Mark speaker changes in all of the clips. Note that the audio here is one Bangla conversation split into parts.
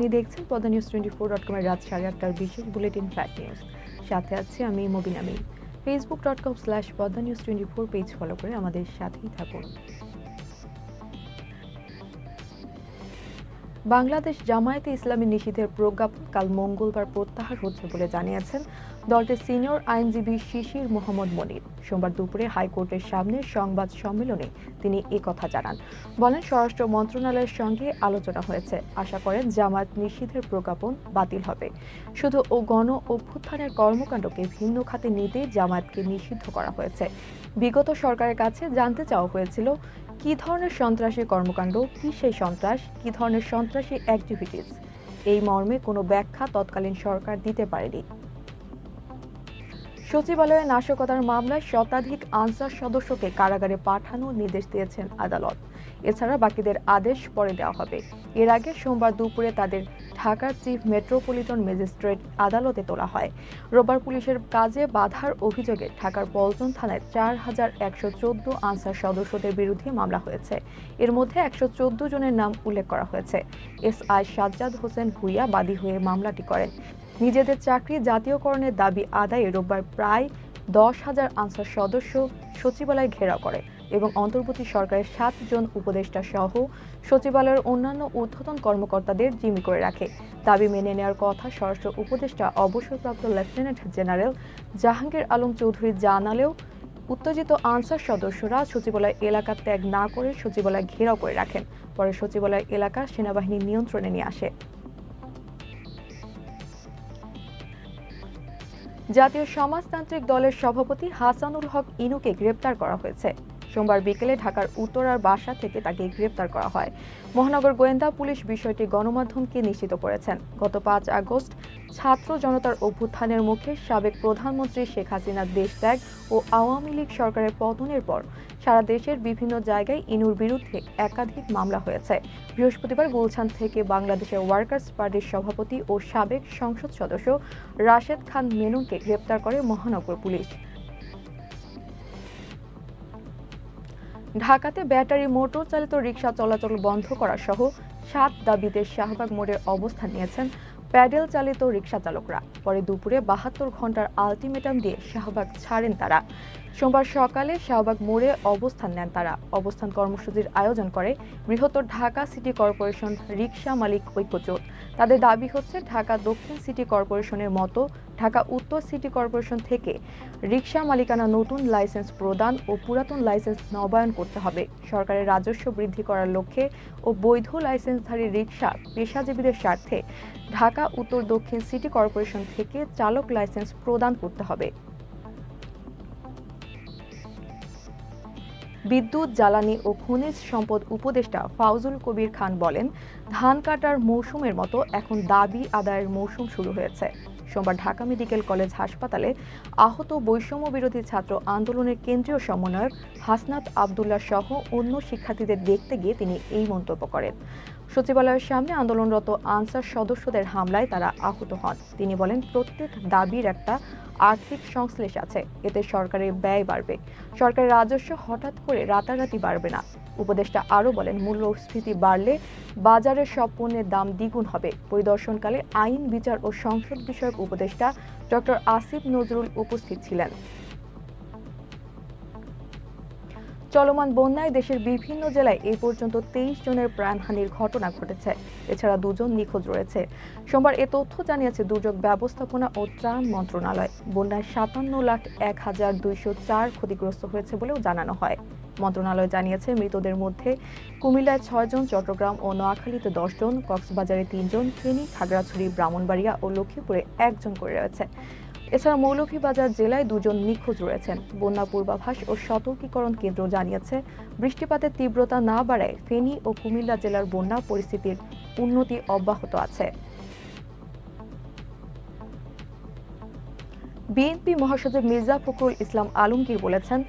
Speaker 1: আপনি দেখছেন Padma news twenty four dot কমের রাত সাড়ে আটটার বিশেষ বুলেটিন ফ্ল্যাট নিউজ। সাথে আছে আমি মবিন আমি Facebook dot com slash Padma news twenty four page follow করে আমাদের সাথেই থাকুন। বাংলাদেশ জামায়াতে ইসলামী নিষিদ্ধের প্রজ্ঞাপন কাল মঙ্গলবার প্রত্যাহার হচ্ছে বলে জানিয়েছেন দলটির সিনিয়র আইনজীবী শিশির মোহাম্মদ মনির। সোমবার দুপুরে হাইকোর্টের সামনে সংবাদ সম্মেলনে তিনি কথা জানান। বলেন, স্বরাষ্ট্র মন্ত্রণালয়ের সঙ্গে আলোচনা হয়েছে। আশা করেন, জামায়াত নিষিদ্ধের প্রজ্ঞাপন বাতিল হবে। শুধু ও গণ অভ্যুত্থানের কর্মকাণ্ডকে ভিন্ন খাতে নিতেই জামায়াতকে নিষিদ্ধ করা হয়েছে। বিগত সরকারের কাছে জানতে চাওয়া হয়েছিল, কি ধরনের সন্ত্রাসী কর্মকাণ্ড কি সেই সন্ত্রাস, কি ধরনের সন্ত্রাসী অ্যাক্টিভিটিস এই মর্মে কোনো ব্যাখ্যা তৎকালীন সরকার দিতে পারেনি। সচিবালয়ে নাশকতার মামলায় শতাধিক আনসার সদস্যকে কারাগারে পাঠানোর নির্দেশ দিয়েছেন আদালত। এছাড়া বাকিদের আদেশ পরে দেওয়া হবে। এর আগে সোমবার দুপুরে তাদের ঢাকার চিফ মেট্রোপলিটন ম্যাজিস্ট্রেট আদালতে তোলা হয়। রোববার পুলিশের কাজে বাধার অভিযোগে ঢাকার পল্টন থানায় চার হাজার একশো চোদ্দ আনসার সদস্যদের বিরুদ্ধে মামলা হয়েছে। এর মধ্যে একশো চোদ্দ জনের নাম উল্লেখ করা হয়েছে। এস আই সাজ্জাদ হোসেন ভুইয়া বাদী হয়ে মামলাটি করেন। নিজেদের চাকরি জাতীয়করণের দাবি আদায়ে রোববার প্রায় দশ হাজার আনসার সদস্য সচিবালয় ঘেরাও করে এবং অন্তর্বর্তী সরকারের সাতজন উপদেষ্টা সহ সচিবালয়ের অন্যান্য ঊর্ধ্বতন কর্মকর্তাদের জিম্মি করে রাখে। দাবি মেনে নেওয়ার কথা স্বরাষ্ট্র উপদেষ্টা, অবসরপ্রাপ্ত লেফটেন্যান্ট জেনারেল জাহাঙ্গীর আলম চৌধুরী জানালেও, উত্তেজিত আনসার সদস্যরা সচিবালয় এলাকা ত্যাগ না করে সচিবালয় ঘেরাও করে রাখেন, পরে সচিবালয় এলাকা সেনাবাহিনী নিয়ন্ত্রণে নিয়ে আসে। জাতীয় সমাজতান্ত্রিক দলের সভাপতি হাসানুল হক ইনুকে গ্রেপ্তার করা হয়েছে। সোমবার বিকেলে ঢাকার উত্তরার বাসা থেকে তাকে গ্রেপ্তার করা হয়। মহানগর গোয়েন্দা পুলিশ বিষয়টি গণমাধ্যমকে নিশ্চিত করেছেন। গত পাঁচ আগস্ট ছাত্র জনতার অভ্যুত্থানের মুখে সাবেক প্রধানমন্ত্রী শেখ হাসিনার দেশত্যাগ ও আওয়ামী লীগ সরকারের পতনের পর সারা দেশের বিভিন্ন জায়গায় ইনুর বিরুদ্ধে একাধিক মামলা হয়েছে। বৃহস্পতিবার গুলশান থেকে বাংলাদেশের ওয়ার্কার্স পার্টির সভাপতি ও সাবেক সংসদ সদস্য রাশেদ খান মেননকে গ্রেপ্তার করে মহানগর পুলিশ। ঢাকাতে ব্যাটারি, মোটর চালিত রিক্সা চলাচল বন্ধ করা সহ সাত দাবিতে শাহবাগ মোড়ে অবস্থান নিয়েছেন প্যাডেল চালিত রিক্সা চালকরা। পরে দুপুরে বাহাত্তর ঘণ্টার আলটিমেটাম দিয়ে শাহবাগ ছাড়েন তারা। সোমবার সকালে শাহবাগ মোড়ে অবস্থান নেন তারা। অবস্থান কর্মসূচির আয়োজন করে বৃহত্তর ঢাকা সিটি কর্পোরেশন রিক্সা মালিক ঐক্যজোট। তাদের দাবি হচ্ছে, ঢাকা দক্ষিণ সিটি কর্পোরেশনের মতো ঢাকা উত্তর সিটি কর্পোরেশন থেকে রিকশা মালিকানা নতুন লাইসেন্স প্রদান ও পুরাতন লাইসেন্স নবায়ন করতে হবে। সরকারের রাজস্ব বৃদ্ধি করার লক্ষ্যে ও বৈধ লাইসেন্সধারী রিকশা পেশাজীবীদের স্বার্থে ঢাকা, উত্তর, দক্ষিণ সিটি কর্পোরেশন থেকে চালক লাইসেন্স প্রদান করতে হবে। বিদ্যুৎ, জ্বালানি ও খনিজ সম্পদ উপদেষ্টা ফাউজুল কবির খান বলেন, ধান কাটার মৌসুমের মতো এখন দাবি আদায়ের মৌসুম শুরু হয়েছে। সোমবার ঢাকা মেডিকেল কলেজ হাসপাতালে আহত বৈষম্য বিরোধী ছাত্র আন্দোলনের কেন্দ্রীয় সমন্বয়ক হাসনাত আবদুল্লাহ সহ অন্য শিক্ষার্থীদের দেখতে গিয়ে তিনি এই মন্তব্য করেন। সচিবালয়ের সামনে আন্দোলনরত আনসার সদস্যদের হামলায় তারা আহত হন। তিনি বলেন, প্রত্যেক দাবির একটা আর্থিক সংশ্লেষ আছে, এতে সরকারের ব্যয় বাড়বে। সরকারের রাজস্ব হঠাৎ করে রাতারাতি বাড়বে না। উপদেষ্টা আরও বলেন, মূল্যস্ফীতি বাড়লে বাজারের সব পণ্যের দাম দ্বিগুণ হবে। পরিদর্শনকালে আইন, বিচার ও সংসদ বিষয়ক উপদেষ্টা ডক্টর আসিফ নজরুল উপস্থিত ছিলেন। চলমান বন্যায় দেশের বিভিন্ন জেলায় এই পর্যন্ত তেইশ জনের প্রাণহানির ঘটনা ঘটেছে। এছাড়া দুজন নিখোঁজ রয়েছে। সোমবার এ তথ্য জানিয়েছে দুর্যোগ ব্যবস্থাপনা ও ত্রাণ মন্ত্রণালয়। বন্যায় সাতান্ন লাখ এক হাজার দুইশো চার ক্ষতিগ্রস্ত হয়েছে বলেও জানানো হয়। মন্ত্রণালয় জানিয়েছে, মৃতদের মধ্যে কুমিল্লায় ছয়জন চট্টগ্রাম ও নোয়াখালীতে দশজন কক্সবাজারে তিনজন ফেনী, খাগড়াছড়ি, ব্রাহ্মণবাড়িয়া ও লক্ষ্মীপুরে একজন করে রয়েছে। এছাড়া মৌলভীবাজার জেলায় দুজন নিখোঁজ রয়েছেন। বন্যা পূর্বাভাস ও সতর্কীকরণ কেন্দ্র জানিয়েছে বৃষ্টিপাতের তীব্রতা না বাড়ায় ফেনী ও কুমিল্লা জেলার বন্যা পরিস্থিতির উন্নতি অব্যাহত আছে। বিএনপি মহাসচিব মির্জা ফখরুল ইসলাম আলমগীর বলেছেন,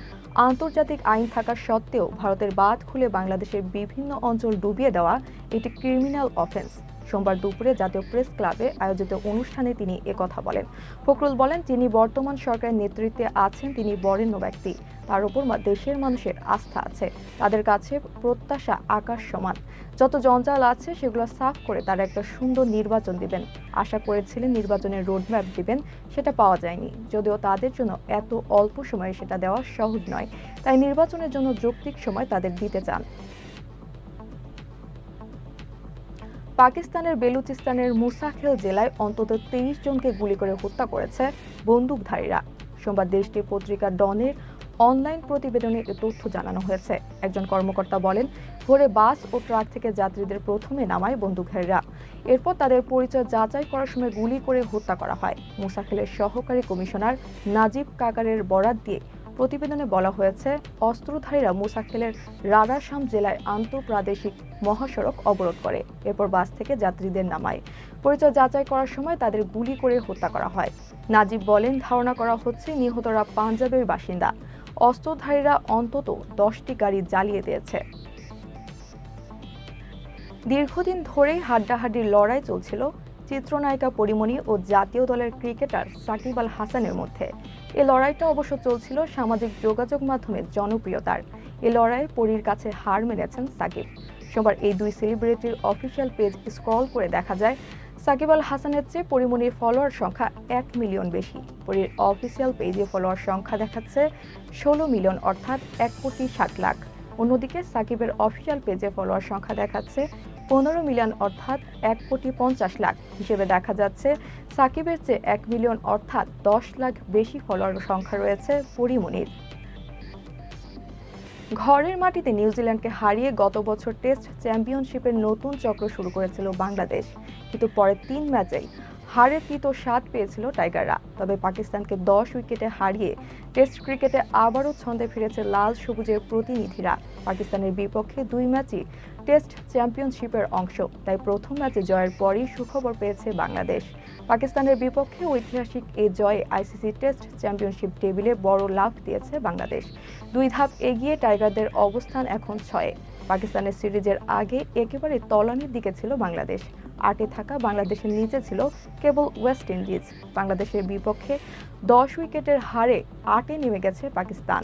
Speaker 1: আন্তর্জাতিক আইন থাকা সত্ত্বেও ভারতের বাঁধ খুলে বাংলাদেশের বিভিন্ন অঞ্চল ডুবিয়ে দেওয়া একটি ক্রিমিনাল অফেন্স। সোমবার দুপুরে জাতীয় প্রেস ক্লাবে আয়োজিত অনুষ্ঠানে তিনি একথা বলেন। ফখরুল বলেন, যিনি বর্তমান সরকারের নেতৃত্বে আছেন, তিনি বরেণ্য ব্যক্তি। তার উপর দেশের মানুষের আস্থা আছে। তাদের কাছে প্রত্যাশা আকাশ সমান। যত জঞ্জাল আছে, সেগুলো সাফ করে তারা একটা সুন্দর নির্বাচন দিবেন। আশা করেছিলেন নির্বাচনের রোডম্যাপ দিবেন, সেটা পাওয়া যায়নি। যদিও তাদের জন্য এত অল্প সময়ে সেটা দেওয়া সহজ নয়। তাই নির্বাচনের জন্য যৌক্তিক সময় তাদের দিতে চান। পাকিস্তানের বেলুচিস্তানের মুসাখেল জেলায় অন্তত তেইশ জনকে গুলি করে হত্যা করেছে বন্দুকধারীরা। সোমবার দেশটির পত্রিকা ডনের অনলাইন প্রতিবেদনে এ তথ্য জানানো হয়েছে। একজন কর্মকর্তা বলেন, ভোরে বাস ও ট্রাক থেকে যাত্রীদের প্রথমে নামায় বন্দুকধারীরা। এরপর তাদের পরিচয় যাচাই করার সময় গুলি করে হত্যা করা হয়। মুসাখেলের সহকারী কমিশনার নাজিব কাকারের বরাত দিয়ে প্রতিবেদনে বলা হয়েছে, অস্ত্রধারীরা মুসাখেলের রারাসাম জেলায় আন্তঃপ্রাদেশিক মহাসড়ক অবরোধ করে। এরপর বাস থেকে যাত্রীদের নামায়। পরিচয় যাচাই করার সময় তাদের গুলি করে হত্যা করা হয়। নাজিব বলেন, ধারণা করা হচ্ছে নিহতরা পাঞ্জাবের বাসিন্দা। অস্ত্রধারীরা অন্তত দশটি গাড়ি জ্বালিয়ে দিয়েছে। দীর্ঘদিন ধরেই হাড্ডাহাড্ডির লড়াই চলছিল চিত্রনায়িকা পরিমণি ও জাতীয় দলের ক্রিকেটার সাকিব আল হাসানের মধ্যে। এ লড়াইটা অবশ্য চলছিল সামাজিক যোগাযোগ মাধ্যমে জনপ্রিয়তার। এ লড়াইয়ে পরীর কাছে হার মেনেছেন সাকিব। সোমবার এই দুই সেলিব্রিটির অফিসিয়াল পেজ স্ক্রল করে দেখা যায়, সাকিব আল হাসানের চেয়ে পরিমণির ফলোয়ার সংখ্যা এক মিলিয়ন বেশি। পরীর অফিসিয়াল পেজে ফলোয়ার সংখ্যা দেখাচ্ছে ষোলো মিলিয়ন, অর্থাৎ এক কোটি ষাট লাখ। অন্যদিকে সাকিবের অফিসিয়াল পেজে ফলোয়ার সংখ্যা দেখাচ্ছে পনেরো মিলিয়ন অর্থাৎ এক কোটি পঞ্চাশ লাখ। হিসেবে দেখা যাচ্ছে সাকিবের চেয়ে এক মিলিয়ন অর্থাৎ দশ লাখ বেশি ফলোয়ার সংখ্যা রয়েছে পরিমণির ঘরের মাটিতে নিউজিল্যান্ডকে হারিয়ে গত বছর টেস্ট চ্যাম্পিয়নশিপের নতুন চক্র শুরু করেছিল বাংলাদেশ। কিন্তু পরে তিন ম্যাচেই হারের তিত স্বাদ পেয়েছিল টাইগাররা। তবে পাকিস্তানকে দশ উইকেটে হারিয়ে টেস্ট ক্রিকেটে আবারও ছন্দে ফিরেছে লাল সবুজের প্রতিনিধিরা। পাকিস্তানের বিপক্ষে দুই ম্যাচই টেস্ট চ্যাম্পিয়নশিপের অংশ, তাই প্রথম ম্যাচে জয়ের পরই সুখবর পেয়েছে বাংলাদেশ। পাকিস্তানের বিপক্ষে ঐতিহাসিক এ জয়ে আইসিসি টেস্ট চ্যাম্পিয়নশিপ টেবিলে বড় লাভ দিয়েছে বাংলাদেশ। দুই ধাপ এগিয়ে টাইগারদের অবস্থান এখন ছয়ে। পাকিস্তানের সিরিজের আগে একেবারে তলানির দিকে ছিল বাংলাদেশ। আটে থাকা বাংলাদেশের নিচে ছিল কেবল ওয়েস্ট ইন্ডিজ। বাংলাদেশের বিপক্ষে দশ উইকেটের হারে আটে নেমে গেছে পাকিস্তান।